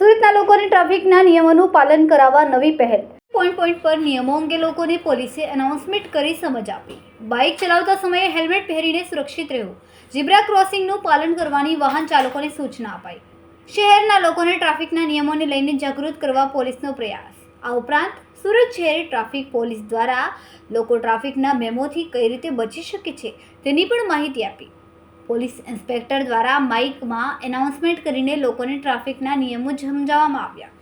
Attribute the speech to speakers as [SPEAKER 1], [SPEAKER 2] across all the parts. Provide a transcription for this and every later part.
[SPEAKER 1] સુરતના લોકોને ટ્રાફિકના નિયમોનું પાલન કરાવવા નવી પહેલ. પોઈન્ટ પોઈન્ટ પર નિયમો અંગે લોકોને પોલીસે એનાઉન્સમેન્ટ કરી સમજ આપી. બાઇક ચલાવતા સમયે હેલ્મેટ પહેરીને સુરક્ષિત રહેવું. ઝીબ્રા ક્રોસિંગનું પાલન કરવાની વાહન ચાલકોને સૂચના અપાઈ. શહેરના લોકોને ટ્રાફિકના નિયમોને લઈને જાગૃત કરવા પોલીસનો પ્રયાસ. આ ઉપરાંત સુરત શહેર ટ્રાફિક પોલીસ દ્વારા લોકો ટ્રાફિકના મેમોથી કઈ રીતે બચી શકે છે તેની પણ માહિતી આપી. પોલીસ ઇન્સ્પેક્ટર દ્વારા માઇકમાં એનાઉન્સમેન્ટ કરીને લોકોને ટ્રાફિકના નિયમો સમજાવવામાં આવ્યા.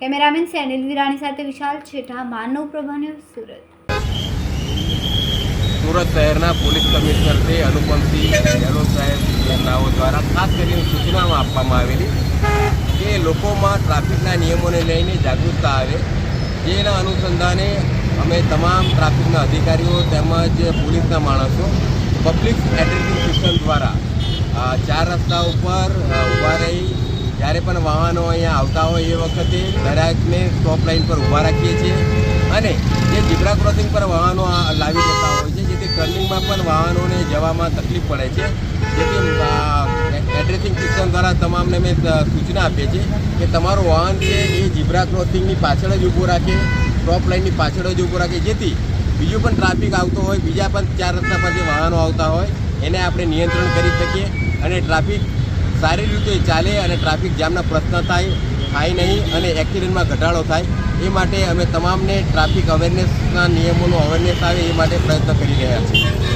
[SPEAKER 1] કેમેરામેન સેનિલ વિરાણી સાથે વિશાલ છેઠા, માનવ પ્રભા સુરત.
[SPEAKER 2] સુરત શહેરના પોલીસ કમિશનર શ્રી અનુપમસિંહ દ્વારા ખાસ કરીને સૂચનામાં આપવામાં આવેલી કે લોકોમાં ટ્રાફિકના નિયમોને લઈને જાગૃતતા આવે જેના અનુસંધાને અમે તમામ ટ્રાફિકના અધિકારીઓ તેમજ પોલીસના માણસો પબ્લિક એડ્રેસિંગ સિસ્ટમ દ્વારા ચાર રસ્તા ઉપર ઊભા રહી, જ્યારે પણ વાહનો અહીંયા આવતા હોય એ વખતે દરેકને સ્ટોપ લાઇન પર ઊભા રાખીએ છીએ અને જે ઝીબ્રા ક્રોસિંગ પર વાહનો લાવી દેતા હોય છે, જેથી ટર્નિંગમાં પણ વાહનોને જવામાં તકલીફ પડે છે, જેથી એડ્રેસિંગ સિસ્ટમ દ્વારા તમામને મેં સૂચના આપીએ છીએ કે તમારું વાહન છે એ ઝીબ્રા ક્રોસિંગની પાછળ જ ઊભું રાખે ટ્રોપ લાઇનની પાછળ જ ઊભું રાખે, જેથી બીજું પણ ટ્રાફિક આવતો હોય, બીજા પણ ચાર રસ્તા પર જે વાહનો આવતા હોય, એને આપણે નિયંત્રણ કરી શકીએ અને ટ્રાફિક સારી રીતે ચાલે અને ટ્રાફિક જામના પ્રશ્ન થાય થાય નહીં અને એક્સિડન્ટમાં ઘટાડો થાય, એ માટે અમે તમામને ટ્રાફિક અવેરનેસના નિયમોનું અવેરનેસ આવે એ માટે પ્રયત્ન કરી રહ્યા છીએ.